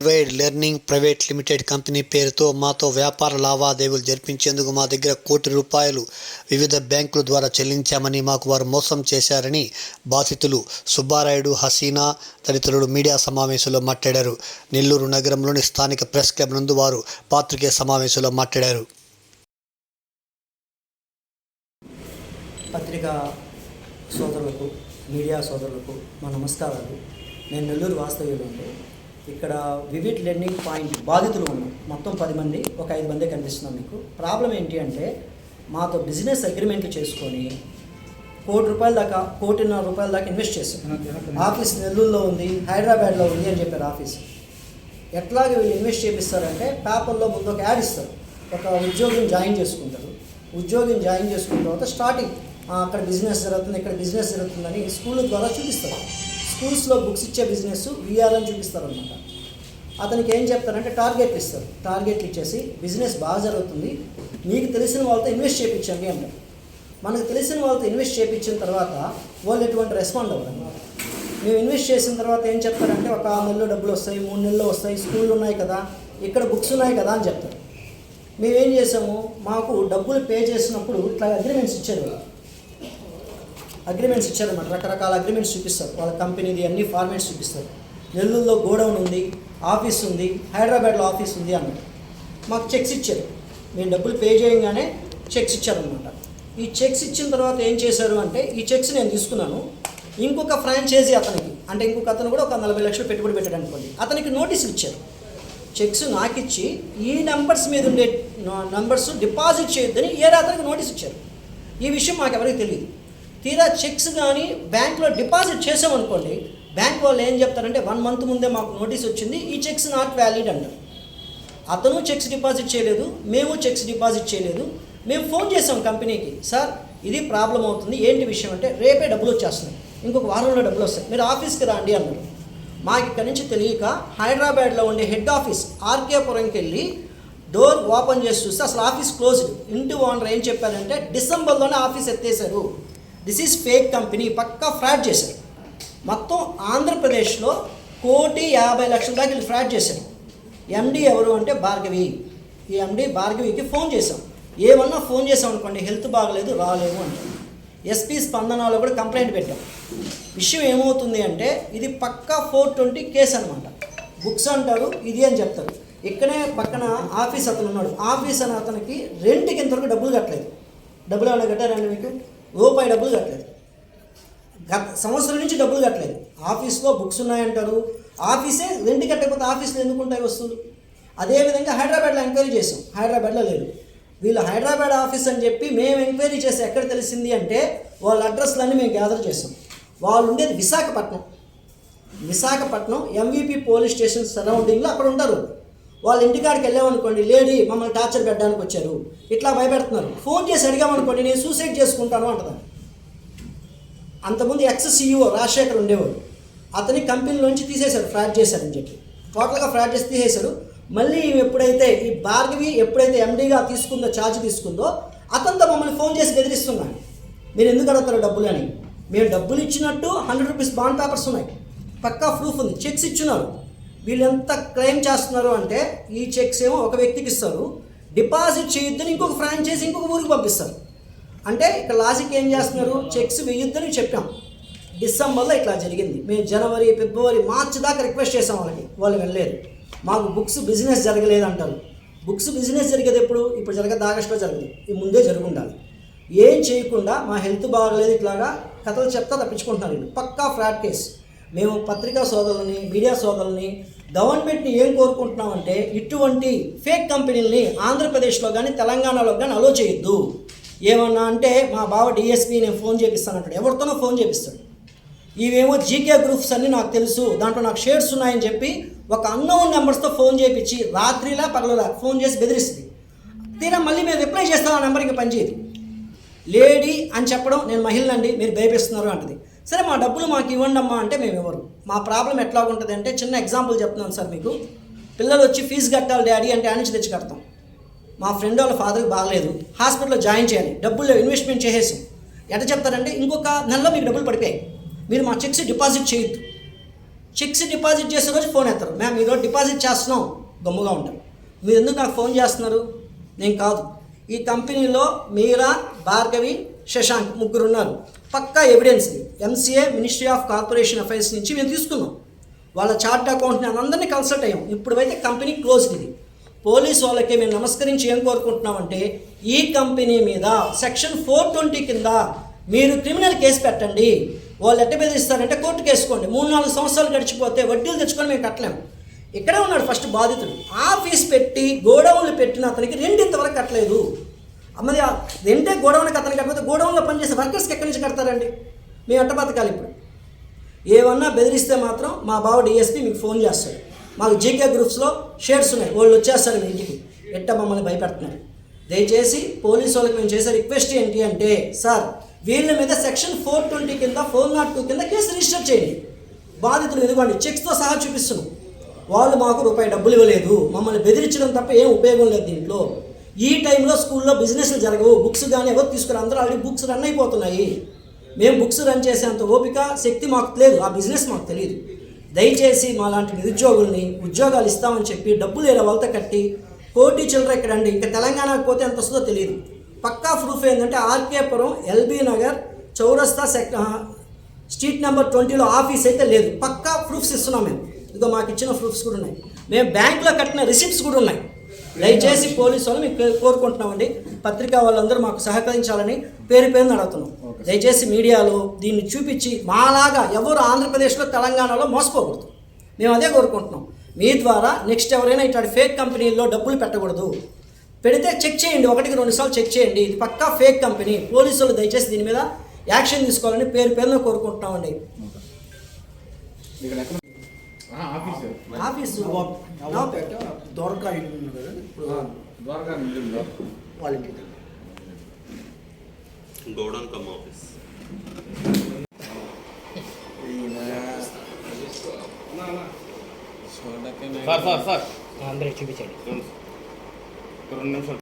Wide learning private limited company పేరుతో మాతో వ్యాపార లావాదేవీలు జరిపించేందుకు మా దగ్గర కోటి రూపాయలు వివిధ బ్యాంకుల ద్వారా చెల్లించామని మాకు వారు మోసం చేశారని బాధితులు సుబ్బారాయుడు హసీనా తదితరులు మీడియా సమావేశంలో మాట్లాడారు. నెల్లూరు నగరంలోని స్థానిక ప్రెస్ క్లబ్ నందు వారు పాత్రికేయ సమావేశంలో మాట్లాడారు. పత్రికా సోదరులకు మీడియా సోదరులకు మా నమస్కారాలు. నేను నెల్లూరు వాస్తవ్యంలో ఇక్కడ వివిడ్ లెర్నింగ్ పాయింట్ బాధితులు ఉన్నాం మొత్తం పది మంది ఒక ఐదు మంది కనిపిస్తున్నాం మీకు. ప్రాబ్లం ఏంటి అంటే మాతో బిజినెస్ అగ్రిమెంట్లు చేసుకొని కోటి రూపాయల దాకా కోటిన్నర రూపాయల దాకా ఇన్వెస్ట్ చేస్తాం ఆఫీస్ నెల్లూరులో ఉంది హైదరాబాద్లో ఉంది అని చెప్పారు ఆఫీస్. ఎట్లాగే వీళ్ళు ఇన్వెస్ట్ చేపిస్తారంటే పేపర్లో ముందు ఒక యాడ్ ఇస్తారు. ఒక ఉద్యోగిని జాయిన్ చేసుకుంటారు. ఉద్యోగిని జాయిన్ చేసుకున్న తర్వాత స్టార్టింగ్ అక్కడ బిజినెస్ జరుగుతుంది ఇక్కడ బిజినెస్ జరుగుతుందని స్కూల్ ద్వారా చూపిస్తారు. స్కూల్స్లో బుక్స్ ఇచ్చే బిజినెస్ విఆర్ అని చూపిస్తారు అనమాట అతనికి ఏం చెప్తారంటే టార్గెట్లు ఇస్తారు. టార్గెట్లు ఇచ్చేసి బిజినెస్ బాగా జరుగుతుంది. మీకు తెలిసిన వాళ్ళతో ఇన్వెస్ట్ చేయించండి అంటారు. మనకు తెలిసిన వాళ్ళతో ఇన్వెస్ట్ చేయించిన తర్వాత వాళ్ళు ఎటువంటి రెస్పాండ్ అవ్వరు మేము ఇన్వెస్ట్ చేసిన తర్వాత ఏం చెప్తారంటే ఒక ఆరు నెలలో డబ్బులు వస్తాయి మూడు నెలలు వస్తాయి స్కూళ్ళు ఉన్నాయి కదా ఇక్కడ బుక్స్ ఉన్నాయి కదా అని చెప్తారు. మేమేం చేసాము మాకు డబ్బులు పే చేసినప్పుడు ఇట్లా అగ్రిమెంట్స్ ఇచ్చారు వాళ్ళు. అగ్రిమెంట్స్ ఇచ్చారన్నమాట రకరకాల అగ్రిమెంట్స్ చూపిస్తారు. వాళ్ళ కంపెనీది అన్ని ఫార్మేట్స్ చూపిస్తారు. నెల్లూరులో గోడౌన్ ఉంది ఆఫీస్ ఉంది హైదరాబాద్లో ఆఫీస్ ఉంది అన్నమాట. మాకు చెక్స్ ఇచ్చారు. మేము డబ్బులు పే చేయగానే చెక్స్ ఇచ్చారనమాట ఈ చెక్స్ ఇచ్చిన తర్వాత ఏం చేశారు అంటే ఈ చెక్స్ నేను తీసుకున్నాను. ఇంకొక ఫ్రాంచైజీ అతనికి అంటే ఇంకొక అతను కూడా ఒక నలభై లక్షలు పెట్టుబడి పెట్టాడు అనుకోండి అతనికి నోటీసులు ఇచ్చారు. చెక్స్ నాకిచ్చి ఈ నెంబర్స్ మీద ఉండే నెంబర్స్ డిపాజిట్ చేయొద్దని ఏ అతనికి నోటీస్ ఇచ్చారు. ఈ విషయం మాకు ఎవరికి తెలియదు. తీరా చెక్స్ కానీ బ్యాంక్లో డిపాజిట్ చేసామనుకోండి బ్యాంక్ వాళ్ళు ఏం చెప్తారంటే వన్ మంత్ ముందే మాకు నోటీస్ వచ్చింది ఈ చెక్స్ నాట్ వ్యాలిడ్ అంటారు. అతను చెక్స్ డిపాజిట్ చేయలేదు మేము చెక్స్ డిపాజిట్ చేయలేదు మేము ఫోన్ చేసాం కంపెనీకి సార్ ఇది ప్రాబ్లం అవుతుంది ఏంటి విషయం అంటే రేపే డబ్బులు వచ్చేస్తున్నాయి ఇంకొక వారంలో డబ్బులు వస్తాయి మీరు ఆఫీస్కి రండి అన్నారు. మాకు ఇక్కడి నుంచి తెలియక హైదరాబాద్లో ఉండే హెడ్ ఆఫీస్ ఆర్కేపురంకి వెళ్ళి డోర్ ఓపెన్ చేసి చూస్తే అసలు ఆఫీస్ క్లోజ్డ్. ఇంటి ఓనర్ ఏం చెప్పారంటే డిసెంబర్లోనే ఆఫీస్ ఎత్తేసారు దిస్ ఈజ్ ఫేక్ కంపెనీ పక్కా ఫ్రాడ్ చేశారు. మొత్తం ఆంధ్రప్రదేశ్లో కోటి యాభై లక్షల దాకా వీళ్ళు ఫ్రాడ్ చేశారు. ఎండీ ఎవరు అంటే భార్గవి. ఈ ఎండీ భార్గవికి ఫోన్ చేసాం ఏమన్నా ఫోన్ చేసాం అనుకోండి హెల్త్ బాగలేదు రాలేము అంటే ఎస్పీ స్పందనలో కూడా కంప్లైంట్ పెట్టాం. విషయం ఏమవుతుంది అంటే ఇది పక్కా ఫోర్ ట్వంటీ కేసు అనమాట బుక్స్ అంటారు ఇది అని చెప్తారు. ఇక్కడే పక్కన ఆఫీస్ అతను ఉన్నాడు. ఆఫీస్ అని అతనికి రెంట్కి ఇంతవరకు డబ్బులు కట్టలేదు. డబ్బులు ఏమైనా కట్టారండి మీకు? రూపాయి డబ్బులు కట్టలేదు. గత సంవత్సరం నుంచి డబ్బులు కట్టలేదు. ఆఫీస్లో బుక్స్ ఉన్నాయంటారు. ఆఫీసే రెంట్ కట్టకపోతే ఆఫీస్లో ఎందుకు ఉంటాయి వస్తువులు? అదేవిధంగా హైదరాబాద్లో ఎంక్వైరీ చేసాం హైదరాబాద్లో లేదు. వీళ్ళు హైదరాబాద్ ఆఫీస్ అని చెప్పి మేము ఎంక్వైరీ చేసి ఎక్కడ తెలిసింది అంటే వాళ్ళ అడ్రస్లన్నీ మేము గ్యాదర్ చేసాం వాళ్ళు ఉండేది Visakhapatnam. Visakhapatnam MVP police station సరౌండింగ్లో అక్కడ ఉంటారు. వాళ్ళ ఇంటికాడికి వెళ్ళామనుకోండి లేడీ మమ్మల్ని టార్చర్ పెట్టడానికి వచ్చారు. ఇట్లా భయపెడుతున్నారు. ఫోన్ చేసి అడిగామనుకోండి నేను సూసైడ్ చేసుకుంటాను అంటదాన్ని అంతకుముందు ఎక్స్ సీఈఓ రాజశేఖర్ ఉండేవాడు. అతని కంపెనీలోంచి తీసేశారు ఫ్రాడ్ చేశారని చెప్పి. టోటల్గా ఫ్రాడ్ చేసి తీసేశారు. మళ్ళీ ఎప్పుడైతే ఈ భార్గవి ఎప్పుడైతే ఎండీగా తీసుకుందో ఛార్జ్ తీసుకుందో అతనితో మమ్మల్ని ఫోన్ చేసి బెదిరిస్తున్నాడు. మీరు ఎందుకు అడుగుతారు డబ్బులు అని. మేము డబ్బులు ఇచ్చినట్టు హండ్రెడ్ రూపీస్ బాండ్ పేపర్స్ ఉన్నాయి. పక్కా ప్రూఫ్ ఉంది. చెక్స్ ఇచ్చున్నారు. వీళ్ళు ఎంత క్లెయిమ్ చేస్తున్నారు అంటే ఈ చెక్స్ ఏమో ఒక వ్యక్తికి ఇస్తారు డిపాజిట్ చేయొద్దని ఇంకొక ఫ్రాంచైజీ ఇంకొక ఊరికి పంపిస్తారు. అంటే ఇక్కడ లాజిక్ ఏం చేస్తున్నారు? చెక్స్ వేయొద్దని చెప్పాం. డిసెంబర్లో ఇట్లా జరిగింది. మేము జనవరి ఫిబ్రవరి మార్చి దాకా రిక్వెస్ట్ చేసాం వాళ్ళకి. వాళ్ళు వెళ్ళలేదు. మాకు బుక్స్ బిజినెస్ జరగలేదు అంటారు. బుక్స్ బిజినెస్ జరిగేది ఎప్పుడు? ఇప్పుడు జరగదు ఆగస్టులో జరగదు. ఈ ముందే జరుగుండాలి. ఏం చేయకుండా మా హెల్త్ బాగలేదు ఇట్లాగా కథలు చెప్తా తప్పించుకుంటున్నారు పక్కా ఫ్రాడ్ కేసు. మేము పత్రికా సోదరులని మీడియా సోదరులని గవర్నమెంట్ని ఏం కోరుకుంటున్నామంటే ఇటువంటి ఫేక్ కంపెనీలని ఆంధ్రప్రదేశ్లో కానీ తెలంగాణలో కానీ అలో చేయొద్దు. ఏమన్నా అంటే మా బావ డిఎస్పీ నేను ఫోన్ చేపిస్తానంటాడు. ఎవరితోనో ఫోన్ చేపిస్తాడు. ఇవేమో జీకే గ్రూప్స్ అన్నీ నాకు తెలుసు. దాంట్లో నాకు షేర్స్ ఉన్నాయని చెప్పి ఒక అన్నోన్ నెంబర్స్తో ఫోన్ చేపించి రాత్రిలా పగలలా ఫోన్ చేసి బెదిరిస్తుంది. తీరా మళ్ళీ మేము రిప్లై చేస్తాం ఆ నెంబర్కి పనిచేయదు. లేడీ అని చెప్పడం నేను మహిళనండి మీరు భయపిస్తున్నారు అంటది. సరే మా డబ్బులు మాకు ఇవ్వండి అమ్మా అంటే మేము ఇవ్వరు. మా ప్రాబ్లం ఎట్లా ఉంటుంది అంటే చిన్న ఎగ్జాంపుల్ చెప్తున్నాను సార్ మీకు. పిల్లలు వచ్చి ఫీజు కట్టాలి డాడీ అంటే ఆ నుంచి తెచ్చి కడతాం. మా ఫ్రెండ్ వాళ్ళ ఫాదర్కి బాగలేదు. హాస్పిటల్లో జాయిన్ చేయాలి. డబ్బులు ఇన్వెస్ట్మెంట్ చేసేసాం. ఎట చెప్తారంటే ఇంకొక నెలలో మీకు డబ్బులు పడిపోయాయి. మీరు మా చెక్స్ డిపాజిట్ చేయొద్దు. చెక్స్ డిపాజిట్ చేసే రోజు ఫోన్ ఎత్తారు. మేము ఈరోజు డిపాజిట్ చేస్తున్నాం. గమ్ముగా ఉంటారు. మీరు ఎందుకు నాకు ఫోన్ చేస్తున్నారు? నేను కాదు. ఈ కంపెనీలో మీరా భార్గవి శశాంక్ ముగ్గురు ఉన్నారు పక్కా evidence MCA ministry of corporation affairs నుంచి మేము తీసుకున్నాం. వాళ్ళ చార్ట్ అకౌంట్ని అందరినీ కన్సల్ట్ అయ్యాం. ఇప్పుడైతే కంపెనీ క్లోజ్డ్ ఇది. పోలీస్ వాళ్ళకి మేము నమస్కరించి ఏం కోరుకుంటున్నామంటే ఈ కంపెనీ మీద సెక్షన్ ఫోర్ ట్వంటీ కింద మీరు క్రిమినల్ కేసు పెట్టండి. వాళ్ళు ఎట్ట బెదిరిస్తారంటే కోర్టు కేసుకోండి మూడు నాలుగు సంవత్సరాలు గడిచిపోతే వడ్డీలు తెచ్చుకొని మేము కట్టలేము ఇక్కడే ఉన్నాడు ఫస్ట్ బాధితుడు. ఆఫీస్ పెట్టి గోడౌన్లు పెట్టిన అతనికి రెండింత వరకు కట్టలేదు. మరి ఆ రెండే గోడౌన్కి అతనికి కట్టకపోతే గోడౌన్లో పనిచేసే వర్కర్స్కి ఎక్కడి నుంచి కడతారండి? మేము ఎట్ట బతకాలి ఇప్పుడు. ఏమన్నా బెదిరిస్తే మాత్రం మా బావ డిఎస్పీ మీకు ఫోన్ చేస్తాడు. మాకు జీకే గ్రూప్స్లో షేర్స్ ఉన్నాయి. వాళ్ళు వచ్చేస్తారు మీ ఇంటికి. ఎట్ట మమ్మల్ని భయపెడుతున్నారు? దయచేసి పోలీసు వాళ్ళకి మేము చేసే రిక్వెస్ట్ ఏంటి అంటే సార్ వీళ్ళ మీద సెక్షన్ ఫోర్ ట్వంటీ కింద ఫోర్ నాట్ టూ కింద కేసు రిజిస్టర్ చేయండి. బాధితులు ఇదిగోండి చెక్స్తో సహా చూపిస్తున్నాం. వాళ్ళు మాకు రూపాయి డబ్బులు ఇవ్వలేదు. మమ్మల్ని బెదిరించడం తప్ప ఏం ఉపయోగం లేదు దీంట్లో. ఈ టైంలో స్కూల్లో బిజినెస్లు జరగవు. బుక్స్ కానీ ఎవరు తీసుకురా. అందరూ ఆల్రెడీ బుక్స్ రన్ అయిపోతున్నాయి. మేము బుక్స్ రన్ చేసేంత ఓపిక శక్తి మాకు లేదు. ఆ బిజినెస్ మాకు తెలియదు దయచేసి మా లాంటి నిరుద్యోగుల్ని ఉద్యోగాలు ఇస్తామని చెప్పి డబ్బులు వేరే వలత కట్టి కోటి చిల్లర ఇక్కడ అండి ఇంకా తెలంగాణకు పోతే ఎంత వస్తుందో తెలియదు పక్కా ప్రూఫ్ ఏంటంటే ఆర్కేపురం ఎల్బీ నగర్ చౌరస్తా సెక్ స్ట్రీట్ నెంబర్ ట్వంటీలో ఆఫీస్ అయితే లేదు. పక్కా ప్రూఫ్స్ ఇస్తున్నాం మేము. ఇదిగో మాకు ఇచ్చిన ప్రూఫ్స్ కూడా ఉన్నాయి. మేము బ్యాంకులో కట్టిన రిసిప్ట్స్ కూడా ఉన్నాయి. దయచేసి పోలీసు వాళ్ళు మేము కో- కోరుకుంటున్నామండి. పత్రికా వాళ్ళందరూ మాకు సహకరించాలని పేరు పేరుని అడుగుతున్నాం. దయచేసి మీడియాలో దీన్ని చూపించి మాలాగా ఎవరు ఆంధ్రప్రదేశ్లో తెలంగాణలో మోసపోకూడదు. మేము అదే కోరుకుంటున్నాం. మీ ద్వారా నెక్స్ట్ ఎవరైనా ఇట్లాంటి ఫేక్ కంపెనీల్లో డబ్బులు పెట్టకూడదు. పెడితే చెక్ చేయండి ఒకటికి రెండు సార్లు చెక్ చేయండి. ఇది పక్కా ఫేక్ కంపెనీ. పోలీసులు దయచేసి దీని మీద యాక్షన్ తీసుకోవాలని పేరు పేరున కోరుకుంటున్నామండి. ఆఫీస్ దొరక ఇంటికి. Godown come office. Sir sir sir. అందరూ చూపించండి. రెండు నిమిషాలు.